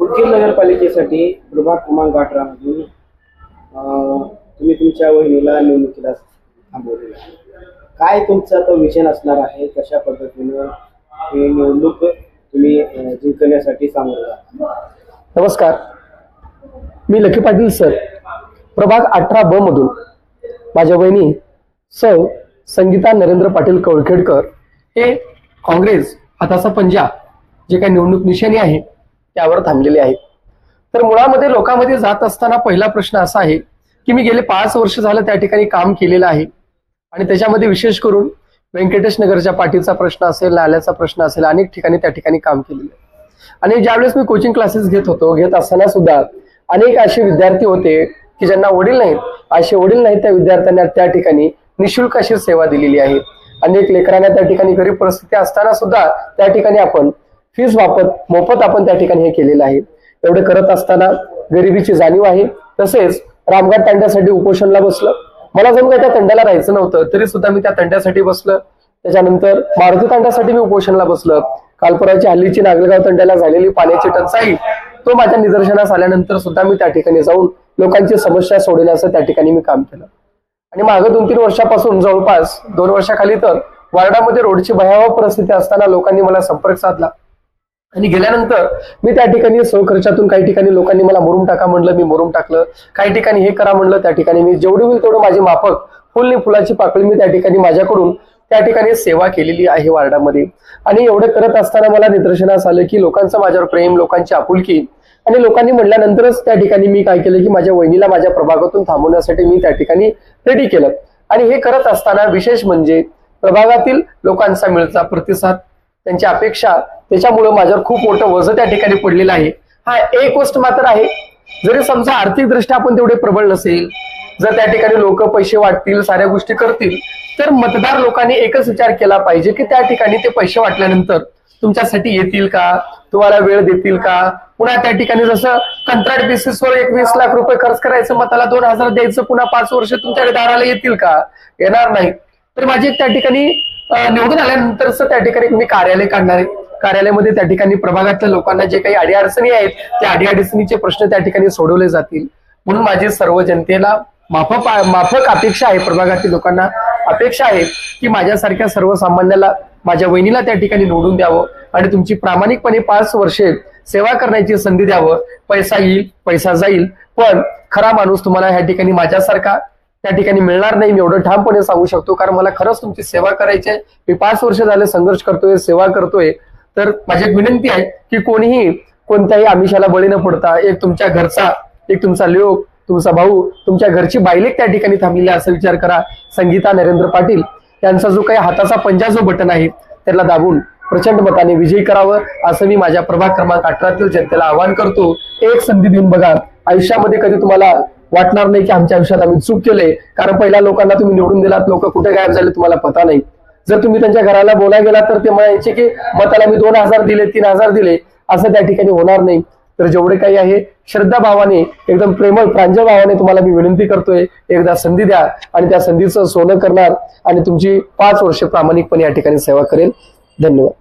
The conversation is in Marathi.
उदगीर नगरपालिकेसाठी प्रभाग क्रमांक अठरा मधून तुम्ही तुमच्या वहिनीला निवडणुकीला थांबवलेलं आहे. काय तुमचा तो विजन असणार आहे? कशा पद्धतीनं ही निवडणूक तुम्ही जिंकण्यासाठी सामोरं जाता नमस्कार. मी लखी पाटील सर प्रभाग अठरा ब मधून. माझ्या बहिणी सौ संगीता नरेंद्र पाटील कवळखेडकर हे काँग्रेस हाताचा पंजा जे काही निवडणूक निशाणी आहे त्यावर थांबलेले आहेत. तर मुळामध्ये लोकांमध्ये जात असताना पहिला प्रश्न असा आहे की मी गेले पाच वर्ष झालं त्या ठिकाणी काम केलेलं आहे. आणि त्याच्यामध्ये विशेष करून व्यंकटेश नगरच्या पाठीचा प्रश्न असेल नाल्याचा प्रश्न असेल अनेक ठिकाणी त्या ठिकाणी काम केलेलं आहे. आणि ज्यावेळेस मी कोचिंग क्लासेस घेत होतो घेत असताना सुद्धा अनेक असे विद्यार्थी होते की ज्यांना वडील नाहीत. असे वडील नाहीत त्या विद्यार्थ्यांना त्या ठिकाणी निशुल्क अशी सेवा दिलेली आहे. अनेक लेकरांना त्या ठिकाणी गरीब परिस्थिती असताना सुद्धा त्या ठिकाणी आपण फीस वापत मोफत आपण त्या ठिकाणी हे केलेलं आहे. एवढे करत असताना गरिबीची जाणीव आहे. तसेच रामघाट तांड्यासाठी उपोषणला बसलं. मला जणू काही त्या तंड्याला राहायचं नव्हतं तरी सुद्धा मी त्या तंड्यासाठी बसलं. त्याच्यानंतर मारुती तांड्यासाठी मी उपोषणला बसलं. कालपुराची हल्लीची नागलगाव तंड्याला झालेली पाण्याची टंचाई तो माझ्या निदर्शनास आल्यानंतर सुद्धा मी त्या ठिकाणी जाऊन लोकांची समस्या सोडवण्याचं त्या ठिकाणी मी काम केलं. आणि मागं दोन तीन वर्षापासून जवळपास दोन वर्षाखाली तर वार्डामध्ये रोडची भयावह परिस्थिती असताना लोकांनी मला संपर्क साधला. आणि गेल्यानंतर मी त्या ठिकाणी सहखर्चातून काही ठिकाणी लोकांनी मला मुरुम टाका म्हणलं मी मुरुम टाकलं. काही ठिकाणी हे करा म्हणलं त्या ठिकाणी मी जेवढी होईल तेवढं माझे माफक फुलनी फुलाची पाकळी मी त्या ठिकाणी माझ्याकडून त्या ठिकाणी सेवा केलेली आहे वार्डामध्ये. आणि एवढं करत असताना मला निदर्शनास आलं की लोकांचं माझ्यावर प्रेम लोकांची आपुलकी आणि लोकांनी म्हणल्यानंतरच त्या ठिकाणी मी काय केलं की माझ्या वहिनीला माझ्या प्रभागातून थांबवण्यासाठी मी त्या ठिकाणी रेडी केलं. आणि हे करत असताना विशेष म्हणजे प्रभागातील लोकांचा मिळता प्रतिसाद त्यांची अपेक्षा त्याच्यामुळे माझ्यावर खूप मोठं वजन त्या ठिकाणी पडलेलं आहे. हा एक गोष्ट मात्र आहे जरी समजा आर्थिक दृष्ट्या आपण तेवढे प्रबळ नसेल जर त्या ठिकाणी लोक पैसे वाटतील साऱ्या गोष्टी करतील तर मतदार लोकांनी एकच विचार केला पाहिजे की त्या ठिकाणी ते पैसे वाटल्यानंतर तुमच्यासाठी येतील का? तुम्हाला वेळ देतील का? पुन्हा त्या ठिकाणी जसं कंत्राट बेसिसवर एकवीस लाख रुपये खर्च करायचं मताला दोन हजार द्यायचं पुन्हा पाच वर्ष तुमच्या दाराला येतील का? येणार नाही. तर माझी त्या ठिकाणी निवडून आल्यानंतरच त्या ठिकाणी मी कार्यालय काढणार आहे. कार्यालयामध्ये त्या ठिकाणी प्रभागातल्या लोकांना जे काही अडीअडचणी आहेत त्या अडीअडचणीचे प्रश्न त्या ठिकाणी सोडवले जातील. म्हणून माझी सर्व जनतेला माफक माफक अपेक्षा आहे प्रभागातील लोकांना अपेक्षा आहे की माझ्यासारख्या सर्वसामान्याला माझ्या वहिनीला त्या ठिकाणी निवडून द्यावं आणि तुमची प्रामाणिकपणे पाच वर्षे सेवा करण्याची संधी द्यावं. पैसा येईल पैसा जाईल पण खरा माणूस तुम्हाला ह्या ठिकाणी माझ्यासारखा त्या ठिकाणी मिळणार नाही मी एवढं ठामपणे सांगू शकतो कारण मला खरंच तुमची सेवा करायची आहे. मी पाच वर्ष झाले संघर्ष करतोय सेवा करतोय. तर माझी एक विनंती आहे की कोणीही कोणत्याही आमिषाला बळी न पडता एक तुमच्या घरचा एक तुमचा लोक तुमचा भाऊ तुमच्या घरची बायलेक त्या ठिकाणी थांबलेली असा विचार करा. संगीता नरेंद्र पाटील यांचा जो काही हाताचा पंजा जो बटन आहे त्याला दाबून प्रचंड मताने विजयी करावं असं मी माझ्या प्रभाग क्रमांक अठरातील जनतेला आवाहन करतो. एक संधी देऊन बघा आयुष्यामध्ये कधी तुम्हाला वाटणार नाही की आमच्या आयुष्यात आम्ही चूक केले कारण पहिल्या लोकांना तुम्ही निवडून दिलात लोक कुठे गायब झाले तुम्हाला पता नाही. जर तुम्ही त्यांच्या घराला बोलायला गेला तर ते म्हणायचे की मताला मी दोन हजार दिले तीन हजार दिले. असं त्या ठिकाणी होणार नाही. तर जेवढे काही आहे श्रद्धा भावाने एकदम प्रेमळ प्रांजळ भावाने तुम्हाला मी विनंती करतोय एकदा संधी द्या आणि त्या संधीचं सोनं करणार आणि तुमची पाच वर्ष प्रामाणिकपणे या ठिकाणी सेवा करेल. धन्यवाद.